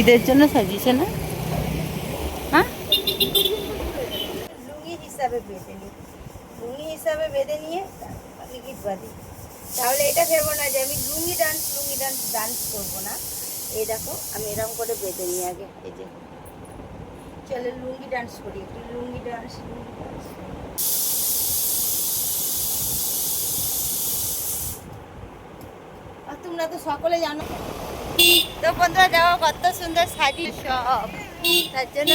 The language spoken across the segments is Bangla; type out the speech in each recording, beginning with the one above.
ঈদের জন্য সাজিয়েছে না? হ্যাঁ? লুঙ্গি হিসাবে বেঁধে নিই। লুঙ্গি হিসাবে বেঁধে নিয়ে গিট বাঁধি। তাহলে এটা ভেবো না যে আমি lungi dance lungi dance dance করব না। এই দেখো, আমি এরকম করে বেঁধে নিই আগে, এই যে। চলো লুঙ্গি ডান্স করি, একটু লুঙ্গি ডান্স লুঙ্গি ডান্স আর তোমরা তো সকলে জানো তো বন্ধুরা, দেখো কত সুন্দর শাড়ি সব তার জন্য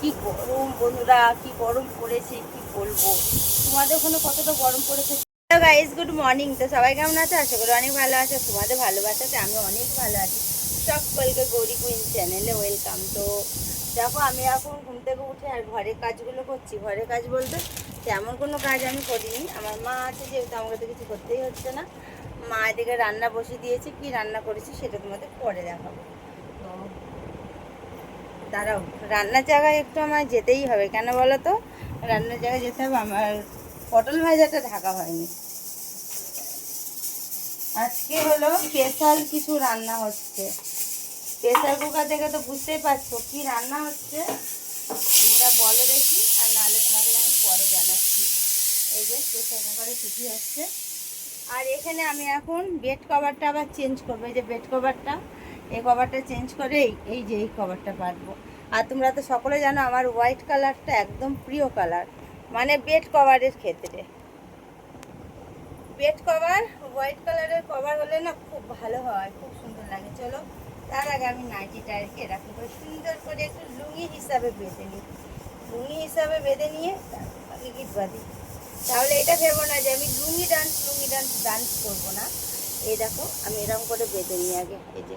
কি গরম বন্ধুরা, কি গরম পড়েছে, কি বলব? তোমাদের ওখানে কতটা গরম পড়েছে? গাইস গুড মর্নিং তো সবাই কেমন আছো? আশা করি অনেক ভালো আছো। তোমাদের ভালোবাসাতে আমি অনেক ভালো আছি। সকলকে গৌরী কুইন চ্যানেলে ওয়েলকাম তো দেখো আমি এখন ঘুম থেকে উঠে আর ঘরের কাজগুলো করছি। ঘরের কাজ বলতে তেমন কোনো কাজ আমি করিনি। আমার মা আছে, যেহেতু আমাকে তো কিছু করতেই হচ্ছে না। মা এদিকে রান্না বসিয়ে দিয়েছে, কি রান্না করেছি সেটা তোমাদের পরে দেখাবো। তো দাঁড়াও, রান্নার জায়গায় একটু আমার যেতেই হবে। কেন বলো তো? রান্নার জায়গায় যেতে হবে, আমার পটল ভাজাটা ঢাকা হয়নি। আজকে হলো স্পেশাল কিছু রান্না হচ্ছে। প্রেসার কুকার থেকে তো বুঝতেই পারছ কি রান্না হচ্ছে। তোমরা বলো দেখি, আর নাহলে তোমাদের আমি পরে জানাচ্ছি। এই যে প্রেসার কুকারে ছুটি হচ্ছে। আর এখানে আমি এখন বেড কভারটা আবার চেঞ্জ করব। এই যে বেড কভারটা এই কভারটা চেঞ্জ করে এই যে এই কভারটা পাতবো আর তোমরা তো সকলে জানো আমার হোয়াইট কালারটা একদম প্রিয় কালার মানে বেড কভারের ক্ষেত্রে। বেড কভার হোয়াইট কালারের কভার হলে না খুব ভালো হয়, খুব সুন্দর লাগে। চলো তার আগে আমি নাইটিটা রেখে এরকম করে সুন্দর করে একটু লুঙ্গি হিসাবে বেঁধে নিই। লুঙ্গি হিসাবে বেঁধে নিয়ে তারপরে গিট বাঁধি। তাহলে এটা ভেবো না যে আমি lungi dance lungi dance dance করব না। এই দেখো, আমি এরকম করে বেঁধে নিই আগে, এই যে।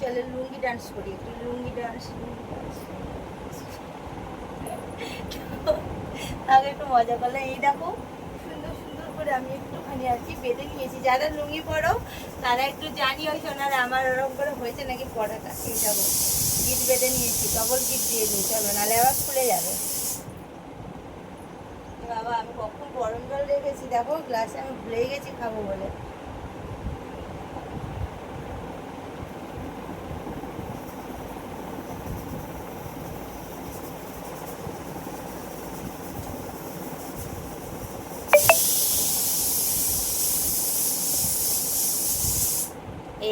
চলো লুঙ্গি ডান্স করি, একটু লুঙ্গি ডান্স লুঙ্গি ডান্স আগে একটু মজা করলে, এই দেখো। করে আমি একটুখানি আছি বেঁধে নিয়েছি। যারা লুঙ্গি পরো, তারা একটু জানি ওই সোনার, আমার ওরকম করে হয়েছে নাকি পড়াটা? এই যাব গিট বেঁধে নিয়েছি ডবল গিট দিয়ে নিই চলো নাহলে আবার খুলে যাবে। বাবা, আমি কখন গরম জল রেখেছি দেখো গ্লাসে আমি ভুলে গেছি খাব বলে।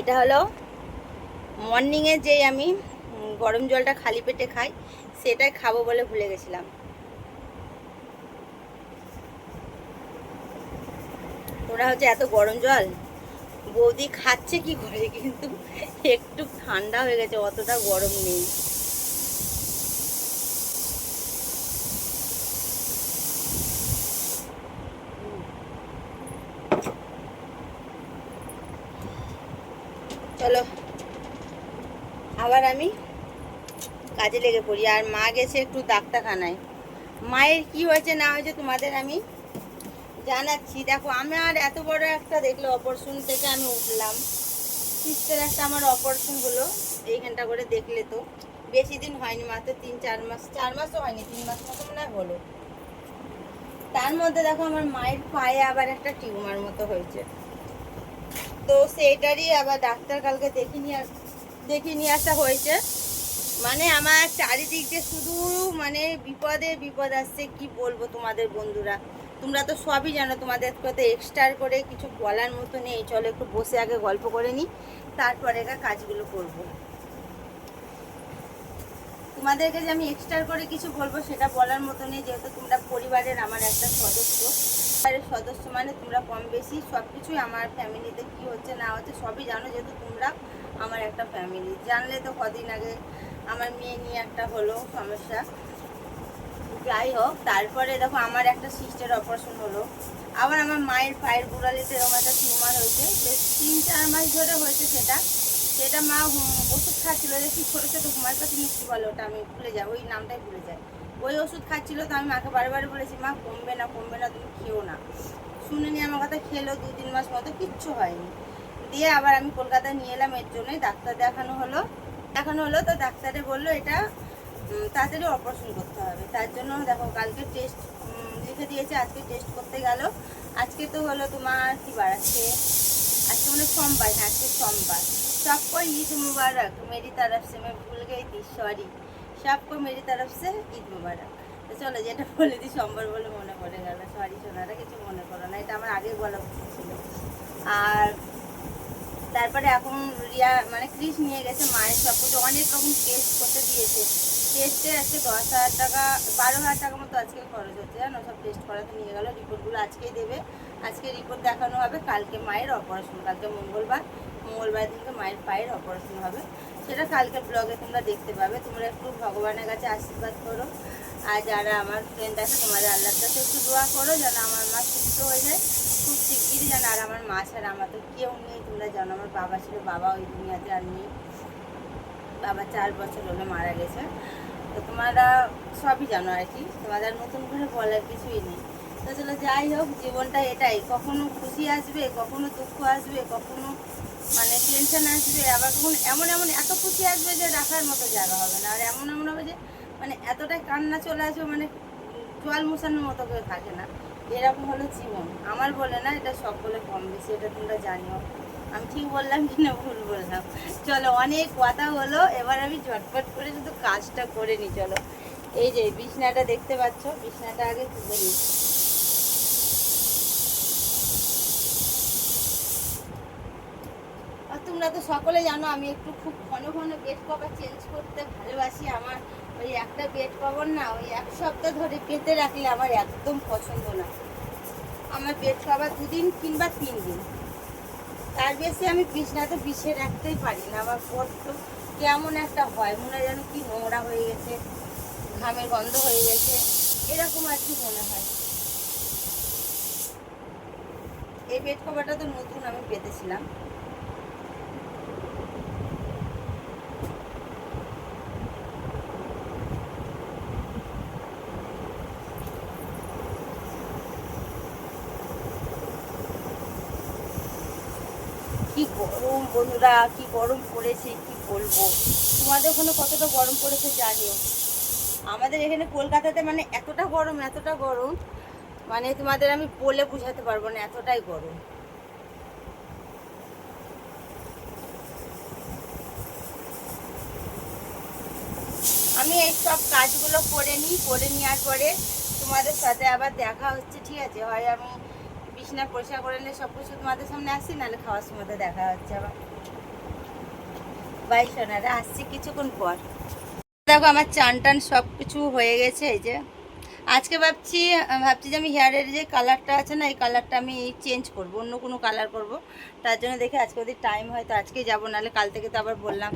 এটা হলো মর্নিংয়ে যেই আমি গরম জলটা খালি পেটে খাই, সেটাই খাব বলে ভুলে গেছিলাম। ওরা হচ্ছে এত গরম জল, বৌদি খাচ্ছে কি করে কিন্তু একটু ঠান্ডা হয়ে গেছে, অতটা গরম নেই। চলো। আবার আমি কাজে লেগে পড়ি। আর মা গেছে একটু ডাক্তারখানায়। মায়ের কি হয়েছে না হয়েছে তোমাদের আমি জানাচ্ছি। দেখো আমার এত বড় একটা দেখল অপারেশন থেকে আমি উঠলাম। সিস্টের একটা আমার অপারেশন হলো, এইখানটা করে দেখলে তো। বেশি দিন হয়নি, মাত্র তিন, চার মাস, চার মাসও হয়নি, তিন মাস মতো মনে হলো। তার মধ্যে দেখো, আমার মায়ের পায়ে আবার একটা টিউমার মতো হয়েছে। তো সেইটারই আবার ডাক্তার কালকে দেখে নিয়ে আস, দেখে নিয়ে আসা হয়েছে। মানে আমার চারিদিক দিয়ে শুধু মানে বিপদে বিপদ আসছে, কি বলব তোমাদের বন্ধুরা? তোমরা তো সবই জানো তোমাদের কথা এক্সট্রা করে কিছু বলার মতো নেই। চলো একটু বসে আগে গল্প করে নিই, তারপরে কাজগুলো করব। তোমাদেরকে যে আমি এক্সট্রা করে কিছু বলব সেটা বলার মতো নেই, যেহেতু তোমরা পরিবারের আমার একটা সদস্য। পরিবারের সদস্য মানে তোমরা কম বেশি সব কিছুই আমার ফ্যামিলিতে কি হচ্ছে, না হচ্ছে, সবই জানো যেহেতু তোমরা আমার একটা ফ্যামিলি জানলে তো কদিন আগে আমার মেয়ে নিয়ে একটা হলো সমস্যা। যাই হোক, তারপরে দেখো আমার একটা সিস্টের অপারেশন হলো। আবার আমার মায়ের পায়ের গোড়ালিতে এরকম একটা টিউমার হয়েছে। বেশ তিন চার মাস ধরে হয়েছে সেটা। সেটা মা ওষুধ খাচ্ছিল যে কি ছোটো ছোটো ঘুমার কাছে মিষ্টি বলে ওটা আমি ভুলে যাই, ওই নামটাই ভুলে যাই। ওই ওষুধ খাচ্ছিল তো আমি মাকে বারবার বলেছি, মা, কমবে না কমবে না, তুমি খেও না। শুনে নিয়ে আমার কথা খেলো দু তিন মাস মতো, কিচ্ছু হয়নি। দিয়ে আবার আমি কলকাতায় নিয়ে এলাম, এর জন্যই ডাক্তার দেখানো হলো। দেখানো হলো, তো ডাক্তারে বলল এটা তাড়াতাড়ি অপারেশন করতে হবে। তার জন্য দেখো, কালকে টেস্ট লিখে দিয়েছে, আজকে টেস্ট করতে গেল। আজকে তো হলো তোমার কি বার আজকে আজকে মানে সোমবার হ্যাঁ আজকে সোমবার। সব কই ঈদ মুবারক মেরি তরফ সে মে ভুল গেছি সরি सबको मेरी तरफ से ঈদ মুবারক তো চলো যেটা বলে দিই সোমবার বলে মনে পড়ে গেল সরি সোনারা কিছু মনে করো না এটা আমার আগে বলা উচিত ছিল আর তারপরে এখন রিয়া মানে ক্রিস নিয়ে গেছে মায়ের সব কিছু অনেক রকম টেস্ট করতে দিয়েছে টেস্টে আজকে দশ হাজার টাকা বারো হাজার টাকা মতো আজকে খরচ হচ্ছে জানো সব টেস্ট করাতে নিয়ে গেলো রিপোর্টগুলো আজকেই দেবে আজকে রিপোর্ট দেখানো হবে কালকে মায়ের অপারেশন কালকে মঙ্গলবার মঙ্গলবার দিনকে মায়ের পায়ের অপারেশন হবে সেটা কালকে ব্লগে তোমরা দেখতে পাবে। তোমরা একটু ভগবানের কাছে আশীর্বাদ করো। আর যারা আমার ফ্রেন্ড আছে, তোমাদের আল্লাহর কাছে একটু দোয়া করো যেন আমার মা সুস্থ হয়ে যায়। খুব শিগগিরই যেন আর আমার মা ছাড়া আমার তো কেউ নেই। তোমরা জানো আমার বাবা ছিল বাবা ওই দুনিয়াতে আর নেই। বাবা চার বছর হলো মারা গেছে। তো তোমরা সবই জানো আর কি। তোমাদের নতুন করে বলার কিছুই নেই। তো চলো যাই হোক, জীবনটা এটাই। কখনো খুশি আসবে, কখনো দুঃখ আসবে, কখনো মানে টেনশন আসবে, আবার কখনো এমন এমন এত খুশি আসবে যে রাখার মতো জায়গা হবে না। আর এমন এমন হবে যে মানে এতটাই কান্না চলে আসবে মানে জল মোছানোর মতো কেউ থাকে না। এরকম হলো জীবন। আমার বলে না, এটা সকলে কম বেশি, এটা তোমরা জানিও। আমি ঠিক বললাম কি না ভুল বললাম। চলো, অনেক কথা হলো। এবার আমি ঝটপট করে শুধু কাজটা করে নিই চলো। এই যে, বিছনাটা দেখতে পাচ্ছ? বিছনাটা আগে তুলে নিই তোমরা তো সকলে জানো, আমি একটু খুব ঘন ঘন বেড কভার চেঞ্জ করতে ভালোবাসি। আমার ওই একটা বেড কভার না, ওই এক সপ্তাহ ধরে পেতে রাখলে আমার একদম পছন্দ না। আমার বেড কভার দুদিন কিংবা তিন দিন। তার বেশি আমি বিছনাতে বিছিয়ে রাখতেই পারি না। আমার বড্ড কেমন একটা হয়, মনে যেন কি নোংরা হয়ে গেছে, ঘামের গন্ধ হয়ে গেছে, এরকম আর কি মনে হয়। এই বেড কভারটা তো নতুন আমি পেতেছিলাম কি গরম, বন্ধুরা, কি গরম পড়েছে, কি বলব? তোমাদের ওখানে কতটা গরম পড়েছে জানিও? আমাদের এখানে কলকাতাতে মানে এতটা গরম এতটা গরম মানে তোমাদের আমি বলে বোঝাতে পারব না, এতটাই গরম। আমি এই সব কাজগুলো করে নিই, করে নেওয়ার পরে তোমাদের সাথে আবার দেখা হচ্ছে, ঠিক আছে? হয় আমি বিছনা পরিষ্কার করে নিলে সব কিছু তোমাদের সামনে আসছি, নাহলে খাওয়ার সময় দেখা হচ্ছে আবার। বাইশ আসছি কিছুক্ষণ পর। দেখো আমার চান টান সব কিছু হয়ে গেছে, এই যে। আজকে ভাবছি ভাবছি যে আমি হেয়ারের যে কালারটা আছে না, এই কালারটা আমি চেঞ্জ করব, অন্য কোনো কালার করব। তার জন্য দেখে আজকে ওদের টাইম হয় তো আজকে যাব, নাহলে কাল থেকে তো আবার বললাম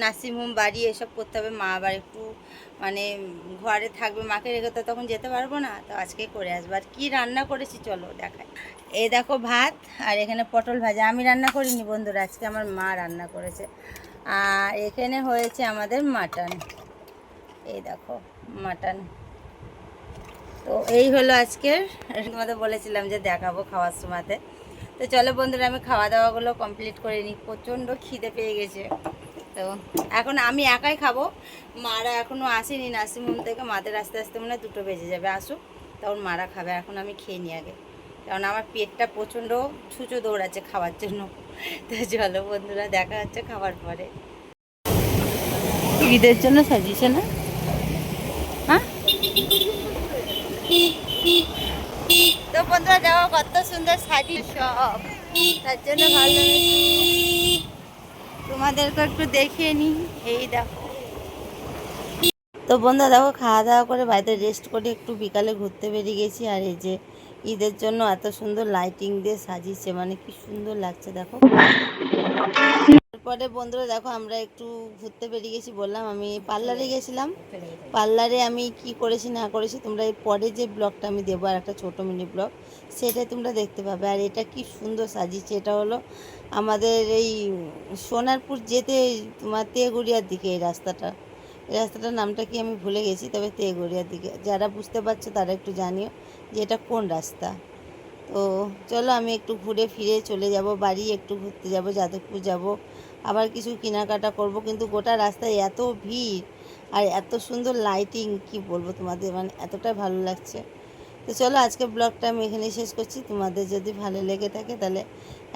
নার্সিং হোম বাড়ি এসব করতে হবে, মা আবার একটু মানে ঘরে থাকবে, মাকে রেখে তো তখন যেতে পারব না, তো আজকে করে আসব। আর কী রান্না করেছি চলো দেখাই। এই দেখো ভাত, আর এখানে পটল ভাজা। আমি রান্না করিনি বন্ধুরা, আজকে আমার মা রান্না করেছে। আর এখানে হয়েছে আমাদের মাটন। এই দেখো, মাটন। তো এই হলো আজকের তোমাদের বলেছিলাম যে দেখাবো খাওয়ার সময়তে। তো চলো বন্ধুরা, আমি খাওয়া দাওয়াগুলো কমপ্লিট করে নিই। প্রচণ্ড খিদে পেয়ে গেছে। তো এখন আমি একাই খাব। মারা এখনও আসেনি নার্সিংহোম থেকে। মাদের আস্তে আস্তে মনে দুটো বেজে যাবে, আসুক। তখন মারা খাবে, এখন আমি খেয়ে নিই আগে। কারণ আমার পেটটা প্রচণ্ড ছুঁচো দৌড়াচ্ছে খাওয়ার জন্য। তো চলো বন্ধুরা, দেখা হচ্ছে খাবার পরে। ঈদের জন্য সাজিয়েছে না হ্যাঁ তো বন্ধুরা, দেখো কত সুন্দর শাড়ি সব। তার জন্য ভালো তোমাদেরকে একটু দেখিয়ে নিই। এই দেখো। তো বন্ধুরা, দেখো, খাওয়া দাওয়া করে বাড়িতে রেস্ট করে একটু বিকালে ঘুরতে বেরিয়ে গেছি। আর এই যে ঈদের জন্য এত সুন্দর লাইটিং দিয়ে সাজিয়েছে মানে কি সুন্দর লাগছে, দেখো। তারপরে বন্ধুরা দেখো আমরা একটু ঘুরতে বেরিয়ে গেছি বললাম আমি পার্লারে গেছিলাম। পার্লারে আমি কি করেছি না করেছি তোমরা এই পরে যে ব্লগটা আমি দেবো আর একটা ছোটো মিনি ব্লগ সেটাই তোমরা দেখতে পাবে। আর এটা কি সুন্দর সাজিয়েছে এটা হলো আমাদের এই সোনারপুর যেতে তোমার তেগুড়িয়ার দিকে এই রাস্তাটা। এই রাস্তাটার নামটা কি আমি ভুলে গেছি তবে তেগুড়িয়ার দিকে। যারা বুঝতে পারছ তারা একটু জানিও যে এটা কোন রাস্তা। তো চলো আমি একটু ঘুরে ফিরে চলে যাব বাড়ি একটু ঘুরতে যাব যাদবপুর যাব। আবার কিছু কেনাকাটা করব, কিন্তু গোটা রাস্তায় এত ভিড় আর এত সুন্দর লাইটিং কি বলব তোমাদের? মানে এতটাই ভালো লাগছে। তো চলো আজকে ব্লগটা আমি এখানেই শেষ করছি। তোমাদের যদি ভালো লেগে থাকে তাহলে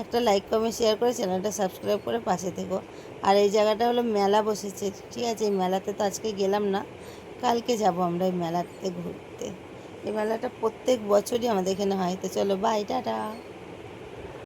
একটা লাইক কমেন্ট শেয়ার করে চ্যানেলটা সাবস্ক্রাইব করে পাশে থেকো। আর এই জায়গাটা হলো মেলা বসেছে, ঠিক আছে? এই মেলাতে তো আজকে গেলাম না। কালকে যাব আমরা এই মেলাতে ঘুরতে। এই মেলাটা প্রত্যেক বছরই আমাদের এখানে হয়। তো চলো বাই টাটা।